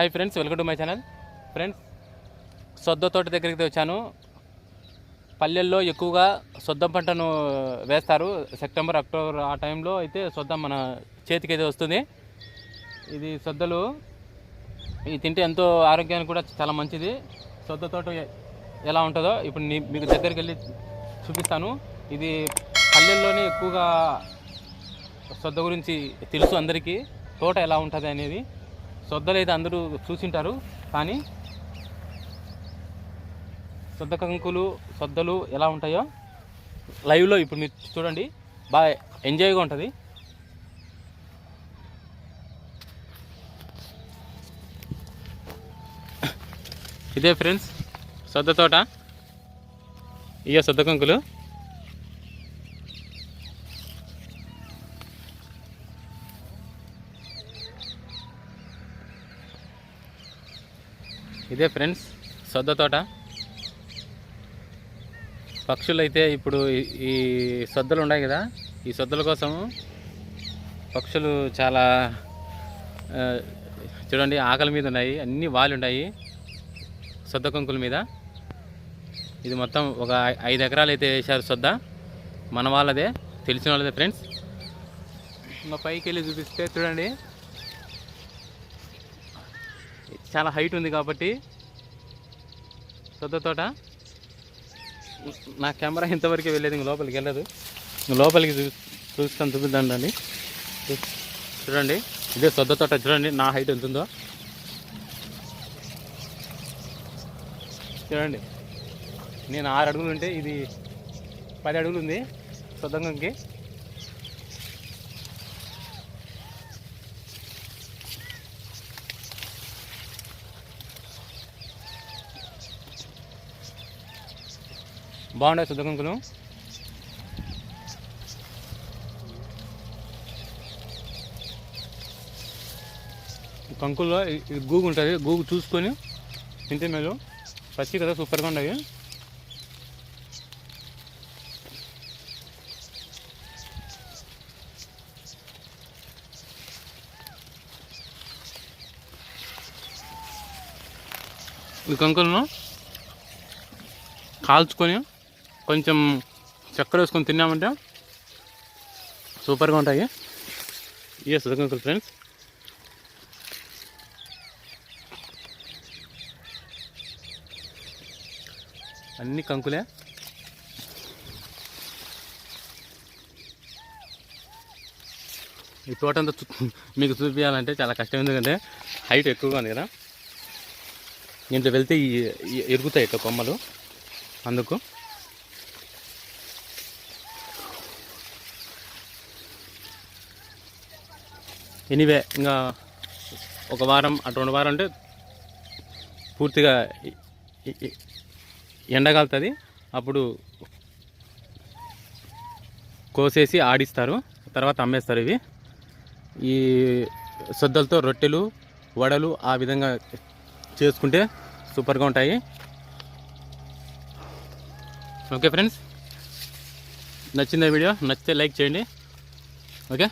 Hi friends welcome to my channel friends సొద్ద తోట దగ్గరికి వచ్చాను. పల్లెల్లో ఎక్కువగా సొద్దం పంటను వేస్తారు. సెప్టెంబర్ అక్టోబర్ ఆ టైంలో అయితే సొద్దం మన చేతికి అయితే వస్తుంది. ఇది సొద్దలు. ఇది తింటే ఎంతో ఆరోగ్యానికి కూడా చాలా మంచిది. సొద్ద తోట ఎలా ఉంటుందో ఇప్పుడు మీకు దగ్గరికి వెళ్ళి చూపిస్తాను. ఇది పల్లెల్లోనే ఎక్కువగా సొద్ద గురించి తెలుసు అందరికీ. తోట ఎలా ఉంటుంది అనేది సొద్దలు అయితే అందరూ చూసింటారు కానీ సొద్ద కంకులు సొద్దలు ఎలా ఉంటాయో లైవ్లో ఇప్పుడు మీరు చూడండి. బాగా ఎంజాయ్గా ఉంటుంది. ఇదే ఫ్రెండ్స్ సొద్ద తోట. ఇయ్య సొద్ద కంకులు. ఇదే ఫ్రెండ్స్ సొద్ద తోట. పక్షులు అయితే ఇప్పుడు ఈ- సొద్దలు ఉన్నాయి కదా ఈ సొద్దల కోసం పక్షులు చాలా చూడండి ఆకలి మీద ఉన్నాయి అన్ని వాళ్ళు ఉన్నాయి సొద్ద కొంకుల మీద. ఇది మొత్తం ఒక ఐదు ఎకరాలు అయితే వేశారు సొద్ద. మన వాళ్ళదే తెలిసిన వాళ్ళదే ఫ్రెండ్స్. ఇంకా పైకి వెళ్ళి చూపిస్తే చూడండి. చాలా హైట్ ఉంది కాబట్టి సొద్ద తోట. నా కెమెరా ఇంతవరకు వెళ్ళేది ఇంక లోపలికి వెళ్ళదు. లోపలికి చూ చూస్తాను చూపిద్దండి చూడండి ఇదే సొద్ద తోట చూడండి నా హైట్ ఎంత ఉందో చూడండి నేను ఆరు అడుగులు ఉంటే ఇది పది అడుగులు ఉంది సొద్దంగంకి బాగుండే శుద్ధ కంకులు కంకుల్లో గూగు ఉంటుంది. గూగు చూసుకొని తింటే మేలు. పచ్చి కదా సూపర్గా ఉండవి ఈ కంకులను కాల్చుకొని కొంచెం చక్కెర వేసుకొని తిన్నామంటే సూపర్గా ఉంటాయి. ఇవే సుధకంకులు ఫ్రెండ్స్ అన్ని కంకులే. ఈ తోట అంతా మీకు చూపించాలంటే చాలా కష్టం ఎందుకంటే హైట్ ఎక్కువగా ఉంది కదా. దీంట్లో వెళ్తే ఎరుగుతాయి ఇట్లా కొమ్మలు అందుకు. ఎనీవే ఇంకా ఒక వారం అటు రెండు వారం అంటే పూర్తిగా ఎండగలుతుంది. అప్పుడు కోసేసి ఆడిస్తారు. తర్వాత అమ్మేస్తారు ఇవి. ఈ సొద్దలతో రొట్టెలు వడలు ఆ విధంగా చేసుకుంటే సూపర్గా ఉంటాయి. ఓకే ఫ్రెండ్స్ నచ్చిందా వీడియో. నచ్చితే లైక్ చేయండి. ఓకే?